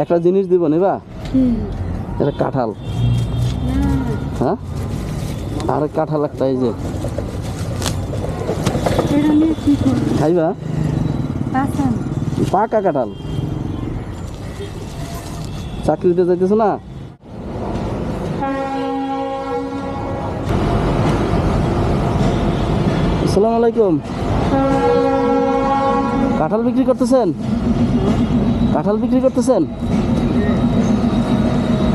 একটা জিনিস দিব নিবা? এটা কাঁঠাল। হ্যাঁ? আর কাঁঠাল একটা এই যে। খাইবা? পাকা কাঁঠাল। চাকরিতে যাইতেছো না? আসসালামু আলাইকুম। কাঁঠাল বিক্রি করতেছেন? কাঁঠাল বিক্রি করতেছেন?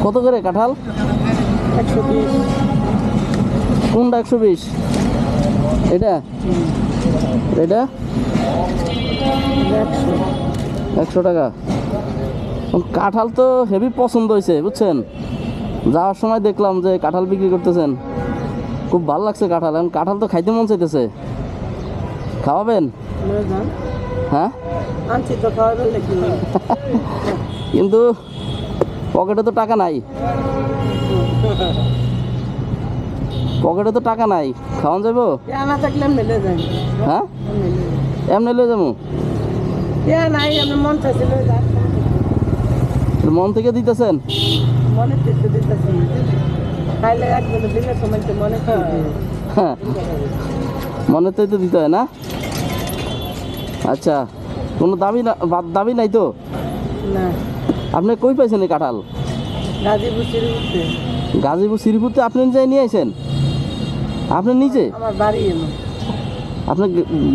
কত করে কাঁঠাল? কোনটা একশো বিশ? এটা? এটা? একশো টাকা। কাঁঠাল তো হেভি পছন্দ হয়েছে, বুঝছেন? যাওয়ার সময় দেখলাম যে কাঁঠাল বিক্রি করতেছেন। খুব ভালো লাগছে কাঁঠাল, এখন কাঁঠাল তো খাইতে মন চাইতেছে। খাওয়াবেন? হ্যাঁ? কিন্তু পকেটে তো টাকা নাই। পকেটে তো টাকা নাই। খাওয়ান যাব মেলে যাই। হ্যাঁ? এমনি লয়ে যাব? মন থেকে দিতেছেন? মনে সময় তো হ্যাঁ। তো দিতে হয় না? আচ্ছা কোনো দাবি না দাবি নাই তো? না। আপনি কই পাইছেন এই কাঁঠাল? গাজীপুর উঠতে গাজীপুর শ্রীপুরতে আপনি যাই নিয়ে আইছেন? আপনি নিজে? আমার বাড়ি এলো। আপনার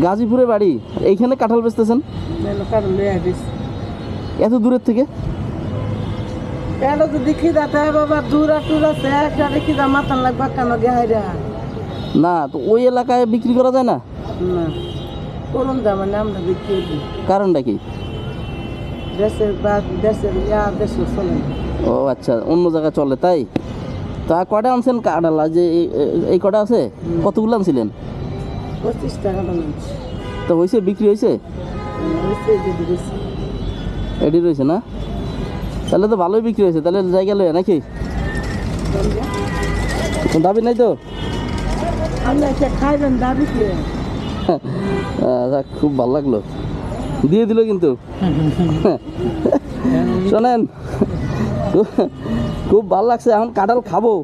গাজীপুরে বাড়ি? এইখানে কাঁঠাল বেচতেছেন? এত দূরের থেকে? কেন তো দেখি যাতে বাবা দূরা টুরা একটা দেখি লাগবা কেন গেহাইরা না তো ওই এলাকায় বিক্রি করা যায় না? না। করুন যা আমরা বিক্রি দিই কারণটা কি দেশের বা দেশের ইয়া চলে ও আচ্ছা অন্য জায়গায় চলে তাই তা কয়টা আনছেন আজ যে এই- কটা আছে কতগুলো আনছিলেন পঁচিশ টাকা তো হয়েছে বিক্রি হয়েছে এডি রয়েছে না তাহলে তো ভালোই বিক্রি হয়েছে তাহলে জায়গা লয়ে নাকি দাবি নাই তো খাইবেন দাবি কি যাক, খুব ভালো লাগল। দিয়ে দিল কিন্তু। শোনেন খুব- ভালো লাগছে এখন কাঁঠাল খাব।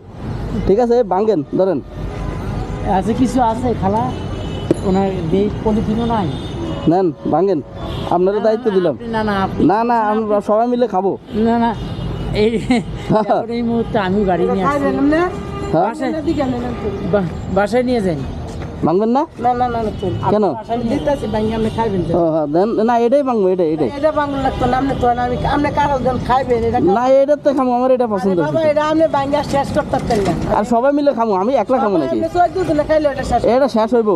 ঠিক আছে ভাঙ্গেন ধরেন। আছে কিছু আছে খালা ওনার পলিথিনও নাই। নেন বাঙ্গেন আপনারও দায়িত্ব দিলাম। না না না না আমরা সবাই মিলে খাব। না না এই মুহূর্তে আমি বাড়ি নিয়ে আসছি। হ্যাঁ? বা- বাসায় নিয়ে যাই। ভাঙবেন না? না না না চল। কেন? ও হ্যাঁ দেন। না এটাই ভাঙবো এটাই এটাই। এটা বাংলা লাগতো না আপনি তো না আমি আপনি কারও জন খাইবেন এটা না এটা তো খামো আমার এটা পছন্দ বাবা এটা আপনি ভাঙ্গা শেষ করতে পারতেন না। আর সবাই মিলে খামো আমি একলা খামো নাকি? এটা শেষ। এটা শেষ হইব।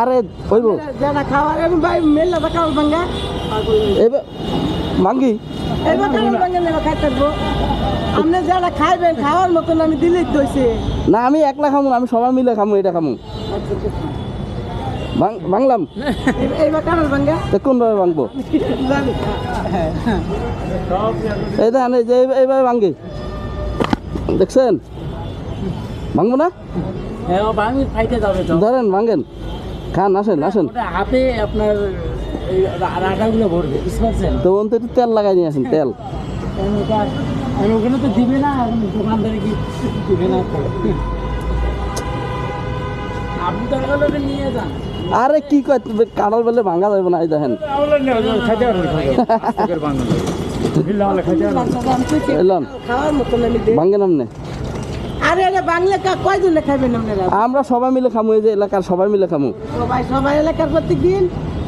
আরে হইব। যারা খাওয়ার আমি ভাই মেলা খাওয়ার এবার ভাঙ্গি আপনি যারা খাইবেন খাওয়ার মতন আমি দইছে না আমি একলা খামো আমি সবাই মিলে খামো এটা খামো। ভাঙ- ভাঙলাম কোনভাবে ভাঙবো এই দেখেন এই যে এই- এইভাবে ভাঙ্গি দেখছেন? ভাঙবো না? হ্যাঁ ধরেন ভাঙ্গেন খান আসেন আসেন। হাতে আপনার রাটাগুলো ভরবে বুঝতে পারছেন? তো ওনতে তেল লাগাই নিয়ে আসেন তেল। আমি ওখানে তো দিবে না দোকানদারে কি দিবে না আপনি তো ওগুলোকে নিয়ে যান। আরে কি কয় কাঁঠাল বেলে ভাঙা যাবে না এই দেখেন। আরে আরে বাংলা কয়জনে খাবেন আমরা সবাই মিলে খামু এই যে এলাকার সবাই মিলে খামু। সবাই সবাই এলাকার প্রত্যেক দিন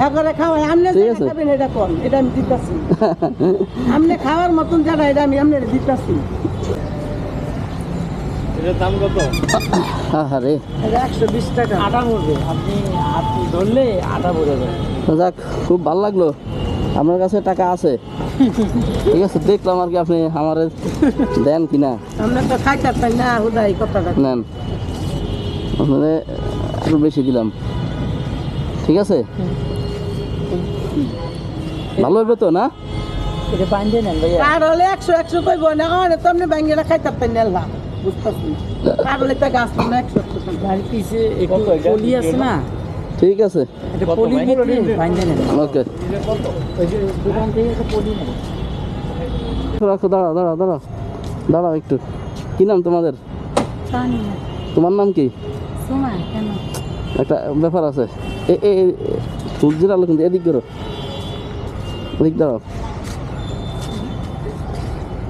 একবারে খাওয়াই যেটা আছে। খাবেন এটা কোন এটা আমি দিতেছি। আপনি খাওয়ার মতন যারা এটা আমি আপনার দিতেছি। আরে একশো বিশ টাকা। আটা পড়বে আপনি আপনি ধরলে আটা পড়ে যাবে। যাক খুব ভালো লাগল। আপনার কাছে টাকা আছে। ঠিক আছে দেখলাম আর কি আপনি আমার দেন কিনা। আমরা তো খাইতে না হুদাই কথাটা নেন। আপনাদের একটু বেশি দিলাম। ঠিক আছে? ভালো হবে তো না? এটা বান্ধে নেন ভাইয়া। কার হলে একশো একশো কইব না কারণে তো আপনি ব্যাঙ্গেরা খাইতে পাই না আল্লাহ। বুঝতেছি। কার হলে তো গাছ না একশো গাড়ি পিছে একটু পলি আছে না? ঠিক আছে। ওকে। রাখো দাঁড়াও দাঁড়াও দাঁড়াও দাঁড়াও একটু। কি নাম তোমাদের? তোমার নাম কি? একটা ব্যাপার আছে। সূর্যের আলো কিন্তু এদিক করো এদিক দাঁড়াও।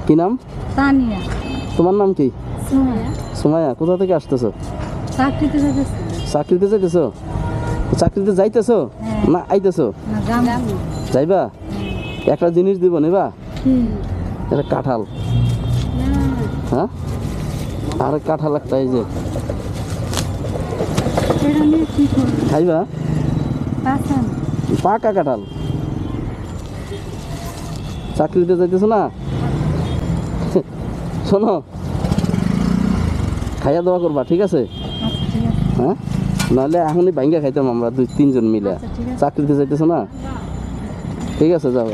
কি নাম? তানিয়া। তোমার নাম কি? সময় কোথা থেকে আসতেছো? চাকরিতে যাইতেছো। চাকরিতে যাইতেছো? হ্যাঁ। না আইতেছো? যাইবা? একটা জিনিস দিব নিবা? এটা কাঁঠাল। হ্যাঁ? আর কাঁঠাল একটা এই যে। খাইবা? পাকা কাঁঠাল। চাকরিতে যাইতেছো না? শোনো। খাইয়া দাওয়া করবা ঠিক আছে? আচ্ছা হ্যাঁ? নাহলে এখনই ভাঙ্গা খাইতাম আমরা দুই তিনজন মিলে। আচ্ছা চাকরিতে যাইতেছো না? ঠিক আছে যাও।